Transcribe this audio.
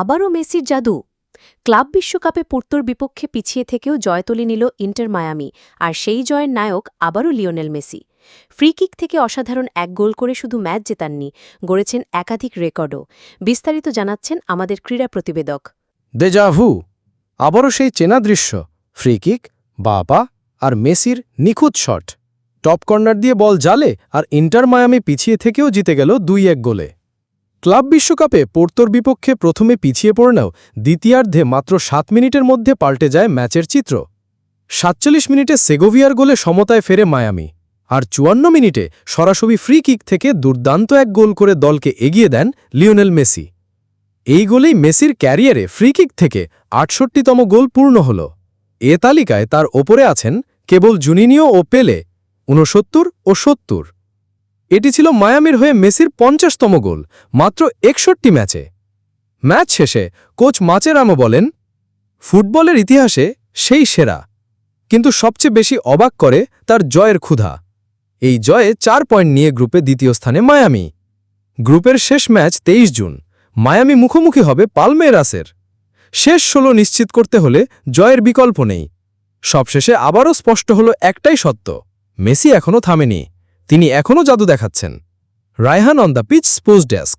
আবারও মেসির জাদু। ক্লাব বিশ্বকাপে পোর্তোর বিপক্ষে পিছিয়ে থেকেও জয় তুলে নিল ইন্টার মায়ামি, আর সেই জয়ের নায়ক আবারও লিওনেল মেসি। ফ্রিকিক থেকে অসাধারণ এক গোল করে শুধু ম্যাচ জেতাননি, গড়েছেন একাধিক রেকর্ডও। বিস্তারিত জানাচ্ছেন আমাদের ক্রীড়া প্রতিবেদক। দেজাভু আবারও সেই চেনা দৃশ্য, ফ্রি কিক বাপা আর মেসির নিখুঁত শট। টপ কর্নার দিয়ে বল জালে আর ইন্টার মায়ামি পিছিয়ে থেকেও জিতে গেল দুই এক গোলে। ক্লাব বিশ্বকাপে পোর্তোর বিপক্ষে প্রথমে পিছিয়ে পড়লেও দ্বিতীয়ার্ধে মাত্র সাত মিনিটের মধ্যে পাল্টে যায় ম্যাচের চিত্র। সাতচল্লিশ মিনিটে সেগোভিয়ার গোলে সমতায় ফেরে মায়ামি, আর চুয়ান্ন মিনিটে সরাসরি ফ্রি কিক থেকে দুর্দান্ত এক গোল করে দলকে এগিয়ে দেন লিওনেল মেসি। এই গোলেই মেসির ক্যারিয়ারে ফ্রি কিক থেকে আটষট্টিতম গোল পূর্ণ হল। এ তালিকায় তার ওপরে আছেন কেবল জুনিনিও ও পেলে, ঊনসত্তর ও সত্তর। এটি ছিল মায়ামির হয়ে মেসির পঞ্চাশতম গোল, মাত্র একষট্টি ম্যাচে। ম্যাচ শেষে কোচ মাচেরামো বলেন, ফুটবলের ইতিহাসে সেই সেরা। কিন্তু সবচেয়ে বেশি অবাক করে তার জয়ের ক্ষুধা। এই জয়ে চার পয়েন্ট নিয়ে গ্রুপে দ্বিতীয় স্থানে মায়ামি। গ্রুপের শেষ ম্যাচ তেইশ জুন, মায়ামি মুখোমুখি হবে পালমেরাসের। শেষ ষোলো নিশ্চিত করতে হলে জয়ের বিকল্প নেই। সবশেষে আবারও স্পষ্ট হল একটাই সত্য, মেসি এখনও থামেনি। তিনি এখনও জাদু দেখাচ্ছেন। Raihan on the pitch sports desk